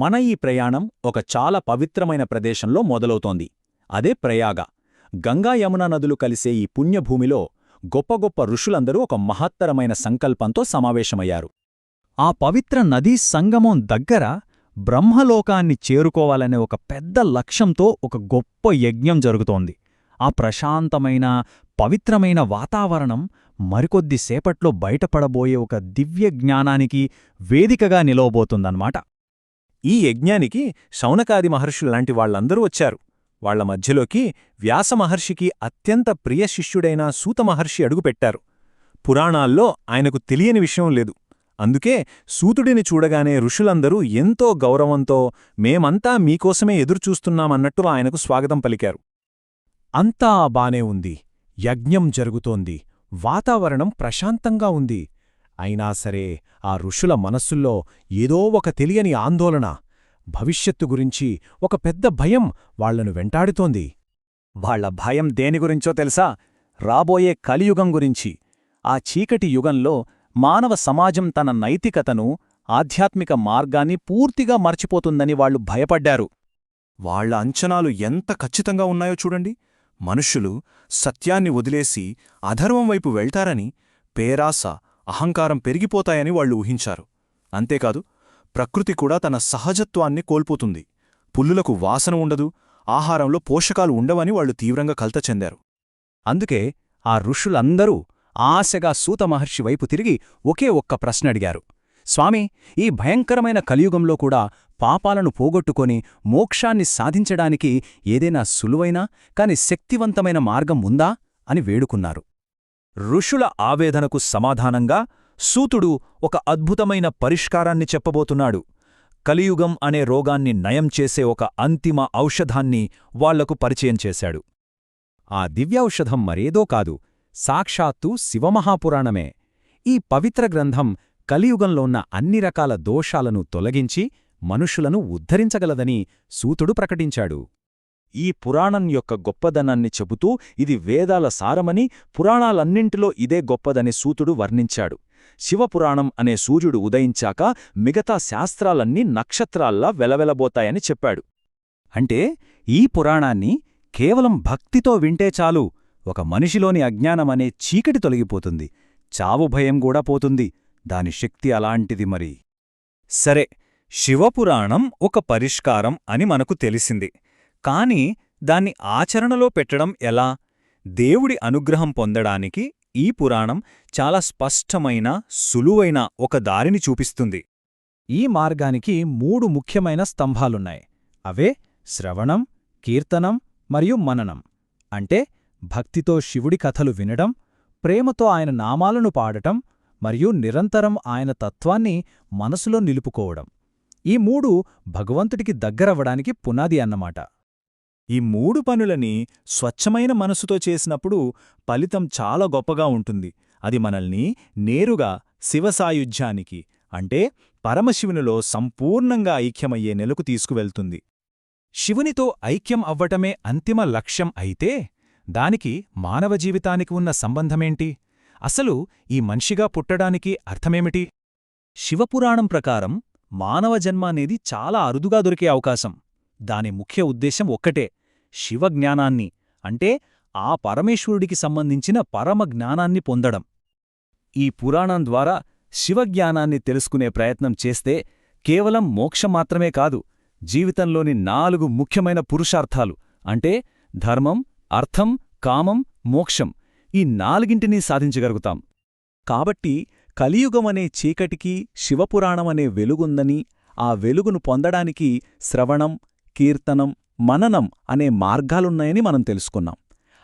మన ఈ ప్రయాణం ఒక చాలా పవిత్రమైన ప్రదేశంలో మొదలవుతోంది. అదే ప్రయాగ. గంగా యమున నదులు కలిసే ఈ పుణ్యభూమిలో గొప్ప గొప్ప ఋషులందరూ ఒక మహత్తరమైన సంకల్పంతో సమావేశమయ్యారు. ఆ పవిత్ర నదీ సంగమం దగ్గర బ్రహ్మలోకాన్ని చేరుకోవాలనే ఒక పెద్ద లక్ష్యంతో ఒక గొప్ప యజ్ఞం జరుగుతోంది. ఆ ప్రశాంతమైన పవిత్రమైన వాతావరణం మరికొద్దిసేపట్లో బయటపడబోయే ఒక దివ్య జ్ఞానానికి వేదికగా నిలవబోతుందన్నమాట. ఈ యజ్ఞానికి శౌనకాది మహర్షుల్లాంటి వాళ్ళందరూ వచ్చారు. వాళ్ళ మధ్యలోకి వ్యాసమహర్షికి అత్యంత ప్రియ శిష్యుడైన సూతమహర్షి అడుగుపెట్టారు పురాణాల్లో ఆయనకు తెలియని విషయం లేదు. అందుకే సూతుడిని చూడగానే ఋషులందరూ ఎంతో గౌరవంతో మేమంతా మీకోసమే ఎదురుచూస్తున్నామన్నట్టు ఆయనకు స్వాగతం పలికారు. అంతా బానే ఉంది. యజ్ఞం జరుగుతోంది. వాతావరణం ప్రశాంతంగా ఉంది. అయినా సరే ఆ ఋషుల మనస్సుల్లో ఏదో ఒక తెలియని ఆందోళన భవిష్యత్తు గురించి ఒక పెద్ద భయం వాళ్ళను వెంటాడుతోంది. వాళ్ళ భయం దేని గురించో తెలుసా? రాబోయే కలియుగం గురించి. ఆ చీకటి యుగంలో మానవ సమాజం తన నైతికతను ఆధ్యాత్మిక మార్గాన్ని పూర్తిగా మర్చిపోతుందని వాళ్ళు భయపడ్డారు. వాళ్ళ అంచనాలు ఎంత ఖచ్చితంగా ఉన్నాయో చూడండి. మనుష్యులు సత్యాన్ని వదిలేసి అధర్వం వైపు వెళ్తారని పేరాస అహంకారం పెరిగిపోతాయని వాళ్ళు ఊహించారు. అంతేకాదు ప్రకృతి కూడా తన సహజత్వాన్ని కోల్పోతుంది. పుల్లులకు వాసన ఉండదు ఆహారంలో పోషకాలు ఉండవని వాళ్ళు తీవ్రంగా కలత చెందారు. అందుకే ఆ ఋషులందరూ ఆశగా సూతమహర్షి వైపు తిరిగి ఒకే ఒక్క ప్రశ్న అడిగారు. స్వామి ఈ భయంకరమైన కలియుగంలో కూడా పాపాలను పోగొట్టుకొని మోక్షాన్ని సాధించడానికి ఏదైనా సులువైనా కాని శక్తివంతమైన మార్గం ఉందా? అని వేడుకున్నారు. ఋషుల ఆవేదనకు సమాధానంగా సూతుడు ఒక అద్భుతమైన పరిష్కారాన్ని చెప్పబోతున్నాడు. కలియుగం అనే రోగాన్ని నయం చేసే ఒక అంతిమ ఔషధాన్ని వాళ్ళకు పరిచయం చేశాడు. ఆ దివ్యౌషధం మరేదో కాదు సాక్షాత్తు శివమహాపురాణమే. ఈ పవిత్ర గ్రంథం కలియుగంలో ఉన్న అన్ని రకాల దోషాలను తొలగించి మనుషులను ఉద్ధరించగలదని సూతుడు ప్రకటించాడు. ఈ పురాణం యొక్క గొప్పదనాన్ని చెబుతూ ఇది వేదాల సారమని పురాణాలన్నింటిలో ఇదే గొప్పదని సూతుడు వర్ణించాడు. శివపురాణం అనే సూర్యుడు ఉదయించాక మిగతా శాస్త్రాలన్నీ నక్షత్రాల్లా వెలవెలబోతాయని చెప్పాడు. అంటే ఈ పురాణాన్ని కేవలం భక్తితో వింటే చాలు ఒక మనిషిలోని అజ్ఞానమనే చీకటి తొలగిపోతుంది చావు భయం కూడా పోతుంది దాని శక్తి అలాంటిది మరి. సరే శివపురాణం ఒక పరిష్కారం అని మనకు తెలిసింది. కాని దాన్ని ఆచరణలో పెట్టడం ఎలా? దేవుడి అనుగ్రహం పొందడానికి ఈ పురాణం చాలా స్పష్టమైన సులువైన ఒక దారిని చూపిస్తుంది. ఈ మార్గానికి మూడు ముఖ్యమైన స్తంభాలున్నాయి. అవే శ్రవణం కీర్తనం మరియు మననం. అంటే భక్తితో శివుడి కథలు వినడం ప్రేమతో ఆయన నామాలను పాడటం మరియు నిరంతరం ఆయన తత్వాన్ని మనసులో నిలుపుకోవడం. ఈ మూడు భగవంతుడికి దగ్గరవ్వడానికి పునాది అన్నమాట. ఈ మూడు పనులని స్వచ్ఛమైన మనసుతో చేసినప్పుడు ఫలితం చాలా గొప్పగా ఉంటుంది. అది మనల్ని నేరుగా శివసాయుధ్యానికి అంటే పరమశివునిలో సంపూర్ణంగా ఐక్యమయ్యే నెలకు తీసుకువెళ్తుంది. శివునితో ఐక్యం అవ్వటమే అంతిమ లక్ష్యం అయితే దానికి మానవ జీవితానికి ఉన్న సంబంధమేంటి? అసలు ఈ మనిషిగా పుట్టడానికి అర్థమేమిటి? శివపురాణం ప్రకారం మానవ జన్మ అనేది చాలా అరుదుగా దొరికే అవకాశం. దాని ముఖ్య ఉద్దేశం ఒక్కటే శివజ్ఞానాన్ని అంటే ఆ పరమేశ్వరుడికి సంబంధించిన పరమ జ్ఞానాన్ని పొందడం. ఈ పురాణం ద్వారా శివజ్ఞానాన్ని తెలుసుకునే ప్రయత్నం చేస్తే కేవలం మోక్షం మాత్రమే కాదు జీవితంలోని నాలుగు ముఖ్యమైన పురుషార్థాలు అంటే ధర్మం అర్థం కామం మోక్షం ఈ నాలుగింటినీ సాధించగలుగుతాం. కాబట్టి కలియుగమనే చీకటికి శివపురాణమనే వెలుగుందని ఆ వెలుగును పొందడానికి శ్రవణం కీర్తనం మననం అనే మార్గాలున్నాయని మనం తెలుసుకున్నాం.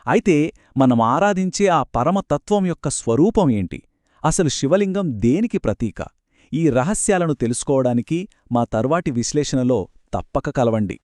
అయితే మనం ఆరాధించే ఆ పరమతత్వం యొక్క స్వరూపం ఏంటి? అసలు శివలింగం దేనికి ప్రతీక? ఈ రహస్యాలను తెలుసుకోవడానికి మా తర్వాటి విశ్లేషణలో తప్పక కలవండి.